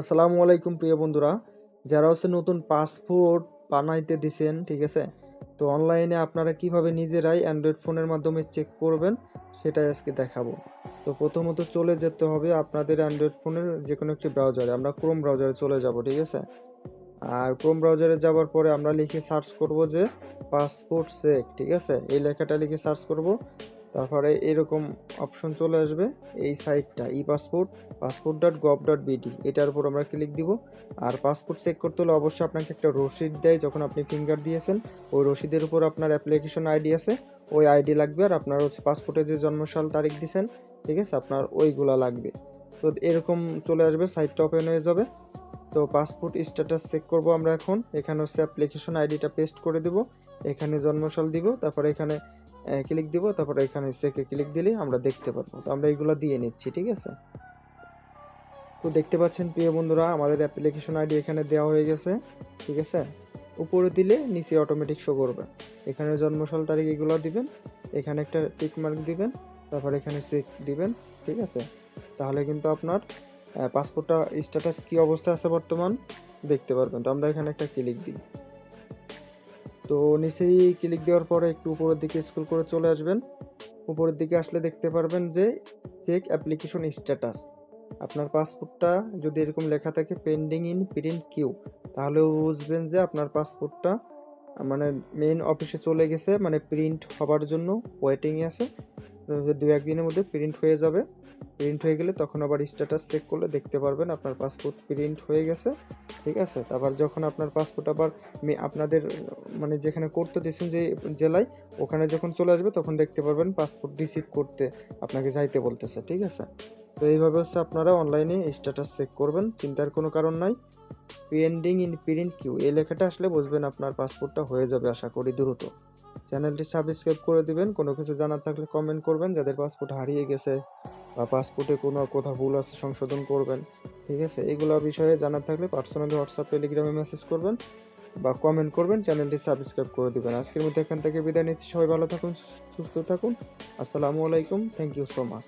আসসালামু আলাইকুম প্রিয় বন্ধুরা, যারা হচ্ছে নতুন পাসপোর্ট বানাইতে দিছেন, ঠিক আছে? তো অনলাইনে আপনারা কীভাবে নিজেরাই অ্যান্ড্রয়েড ফোনের মাধ্যমে চেক করবেন, সেটাই আজকে দেখাবো। তো প্রথমত চলে যেতে হবে আপনাদের অ্যান্ড্রয়েড ফোনের যে কোনো একটি ব্রাউজারে আমরা ক্রোম ব্রাউজারে চলে যাব, ঠিক আছে? আর ক্রোম ব্রাউজারে যাওয়ার পরে আমরা লিখে সার্চ করব যে পাসপোর্ট চেক ঠিক আছে? এই লেখাটা লিখে সার্চ করব। তারপরে এরকম অপশন চলে আসবে এই সাইটটা e passport passport dot gov dot BD এটার উপর আমরা ক্লিক দিব। আর পাসপোর্ট চেক করতে হলে অবশ্যই আপনাকে একটা রসিদ দেয় যখন আপনি ফিঙ্গার দিয়েছেন। ওই রসিদের উপর আপনার অ্যাপ্লিকেশন আইডি আছে, ওই আইডি লাগবে আর আপনার হচ্ছে পাসপোর্টে যে জন্মসাল তারিখ দিয়েছেন ঠিক আছে? আপনার ওইগুলা লাগবে। তো এরকম চলে আসবে সাইটটা ওপেন হয়ে যাবে। তো পাসপোর্ট স্ট্যাটাস চেক করব আমরা এখন। এখানে হচ্ছে অ্যাপ্লিকেশন আইডিটা পেস্ট করে দিব। এখানে জন্মসাল দিব, তারপরে এখানে ক্লিক দিব, তারপরে এখানে চেকে ক্লিক দিলে আমরা দেখতে পারব। তো আমরা এইগুলো দিয়ে নিচ্ছি, ঠিক আছে? তো দেখতে পাচ্ছেন, প্রিয় বন্ধুরা, আমাদের অ্যাপ্লিকেশন আইডি এখানে দেওয়া হয়ে গেছে, ঠিক আছে? উপরে দিলে নিচে অটোমেটিক শো করবে। এখানে জন্মসাল তারিখ এগুলো দিবেন, এখানে একটা টিক মার্ক দিবেন, তারপর এখানে চেক দিবেন, ঠিক আছে? তাহলে কিন্তু আপনার পাসপোর্টটা স্ট্যাটাস কি অবস্থা আছে বর্তমান দেখতে পারবেন। তো আমরা এখানে একটা ক্লিক দিই। তো নিচেই ক্লিক দেওয়ার পরে একটু উপরের দিকে স্ক্রল করে চলে আসবেন। উপরের দিকে আসলে দেখতে পারবেন যে চেক অ্যাপ্লিকেশন স্ট্যাটাস আপনার পাসপোর্টটা যদি এরকম লেখা থাকে পেন্ডিং ইন প্রিন্ট কিউ তাহলে বুঝবেন যে আপনার পাসপোর্টটা মানে মেন অফিসে চলে গেছে মানে প্রিন্ট হবার জন্য ওয়েটিংয়ে আছে। দু একদিনের মধ্যে প্রিন্ট হয়ে যাবে। প্রিন্ট হয়ে গেলে তখন আবার স্ট্যাটাস চেক করলে দেখতে পারবেন আপনার পাসপোর্ট প্রিন্ট হয়ে গেছে, ঠিক আছে? তারপর যখন আপনার পাসপোর্ট আবার আপনাদের মানে যেখানে করতে দিয়েছেন যে জেলায়, ওখানে যখন চলে আসবে তখন দেখতে পারবেন পাসপোর্ট রিসিভ করতে আপনাকে যাইতে বলতেছে, ঠিক আছে? তো এইভাবে হচ্ছে আপনারা অনলাইনে স্ট্যাটাস চেক করবেন, চিন্তার কোনো কারণ নাই। পেন্ডিং ইন প্রিন্ট কিউ এই লেখাটা আসলে বুঝবেন আপনার পাসপোর্টটা হয়ে যাবে, আশা করি দ্রুত। চ্যানেলটি সাবস্ক্রাইব করে দিবেন। কোনো কিছু জানার থাকলে কমেন্ট করবেন, যাদের পাসপোর্ট হারিয়ে গেছে বা পাসপোর্টে কোনো কোথাও ভুল আছে, সংশোধন করবেন। ঠিক আছে? এগুলো বিষয়ে জানার থাকলে পার্সোনালি হোয়াটসঅ্যাপ টেলিগ্রামে মেসেজ করবেন বা কমেন্ট করবেন, চ্যানেলটি সাবস্ক্রাইব করে দেবেন। আজকের মধ্যে এখান থেকে বিদায় নিচ্ছি। সবাই ভালো থাকুন, সুস্থ থাকুন। আসসালামু আলাইকুম। Thank you so much